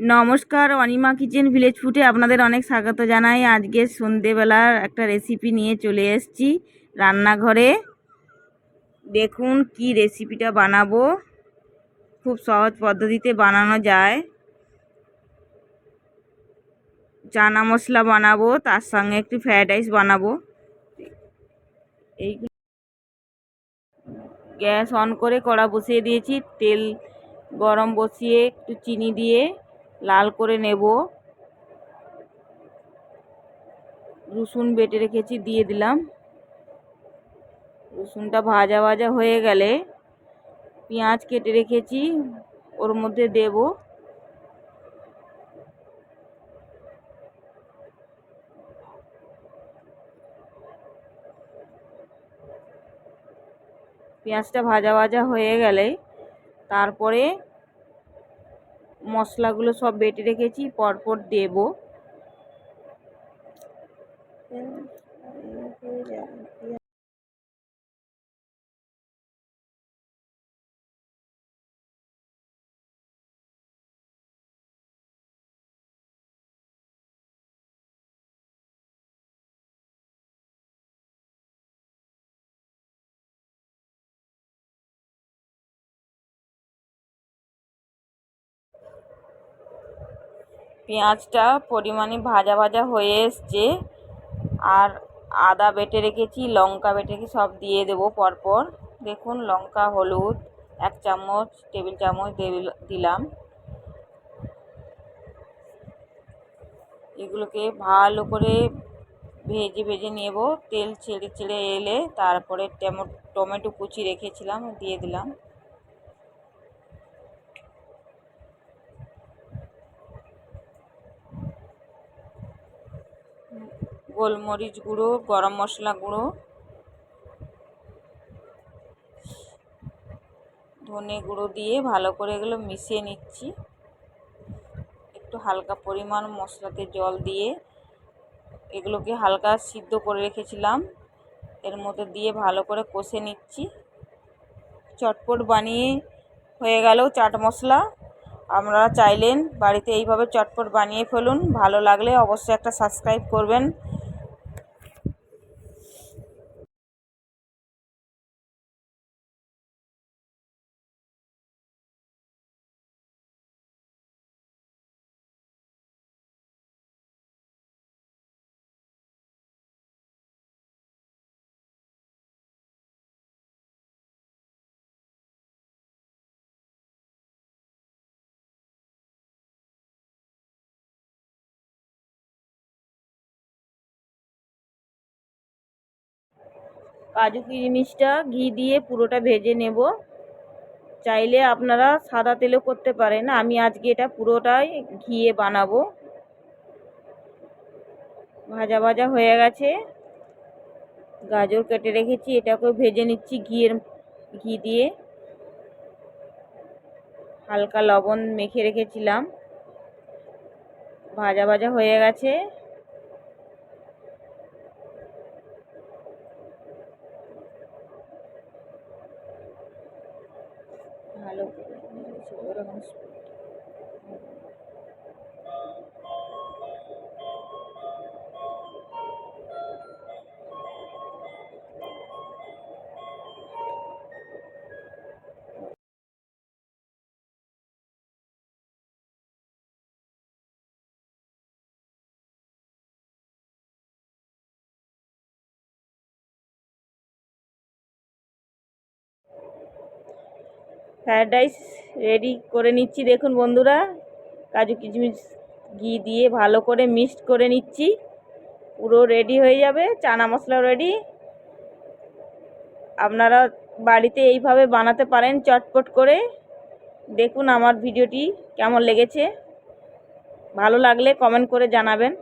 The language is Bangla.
নমস্কার, অনিমা কিচেন ভিলেজ ফুটে আপনাদের অনেক স্বাগত জানাই। আজকে সন্ধেবেলার একটা রেসিপি নিয়ে চলে এসেছি রান্নাঘরে। দেখুন কি রেসিপিটা বানাবো। খুব সহজ পদ্ধতিতে বানানো যায়। চানা মশলা বানাবো, তার সঙ্গে একটু ফ্রায়েড রাইস বানাবো। এইগুলো গ্যাস অন করে কড়া বসিয়ে দিয়েছি। তেল গরম বসিয়ে একটু চিনি দিয়ে লাল করে নেব। রসুন বেটে রেখেছি, দিয়ে দিলাম। রসুনটা ভাজা ভাজা হয়ে গেলে পেঁয়াজ কেটে রেখেছি, ওর মধ্যে দেব। পেঁয়াজটা ভাজা ভাজা হয়ে গেলে তারপরে মশলাগুলো সব বেটে রেখেছি পরপর দেব। পেঁয়াজটা পরিমাণে ভাজা ভাজা হয়ে এসছে। আর আদা বেটে রেখেছি, লঙ্কা বেটে রেখে সব দিয়ে দেবো পরপর। দেখুন, লঙ্কা, হলুদ, এক চামচ, টেবিল চামচ দিলাম। এগুলোকে ভালো করে ভেজে ভেজে নেব। তেল ছেড়ে ছেড়ে এলে তারপরে টমেটো কুচি রেখেছিলাম, দিয়ে দিলাম। গোলমরিচ গুঁড়ো, গরম মশলা গুঁড়ো, ধনে গুঁড়ো দিয়ে ভালো করে এগুলো মিশিয়ে নিচ্ছি। একটু হালকা পরিমাণ মশলাতে জল দিয়ে এগুলোকে হালকা সিদ্ধ করে রেখেছিলাম। এর মধ্যে দিয়ে ভালো করে কষে নিচ্ছি। চটপট বানিয়ে হয়ে গেল চাট মশলা। আপনারা চাইলেন বাড়িতে এইভাবে চটপট বানিয়ে ফেলুন। ভালো লাগলে অবশ্যই একটা সাবস্ক্রাইব করবেন। কাজু কিশমিশটা ঘি দিয়ে পুরোটা ভেজে নেব। চাইলে আপনারা সাদা তেলও করতে পারেন। আমি আজকে এটা পুরোটাই ঘিয়ে বানাবো। ভাজা ভাজা হয়ে গেছে। গাজর কেটে রেখেছি, এটাকেও ভেজে নিচ্ছি ঘিয়ের, ঘি দিয়ে। হালকা লবণ মেখে রেখেছিলাম। ভাজা ভাজা হয়ে গেছে। ভালো করে। ওরকম ফ্রায়েড রাইস রেডি করে নিচ্ছি। দেখুন বন্ধুরা, কাজু কিচমিচ ঘি দিয়ে ভালো করে মিক্সড করে নিচ্ছি। পুরো রেডি হয়ে যাবে, চানা মশলা রেডি আপনারা বাড়িতে এইভাবে বানাতে পারেন চটপট করে। দেখুন আমার ভিডিওটি কেমন লেগেছে। ভালো লাগলে কমেন্ট করে জানাবেন।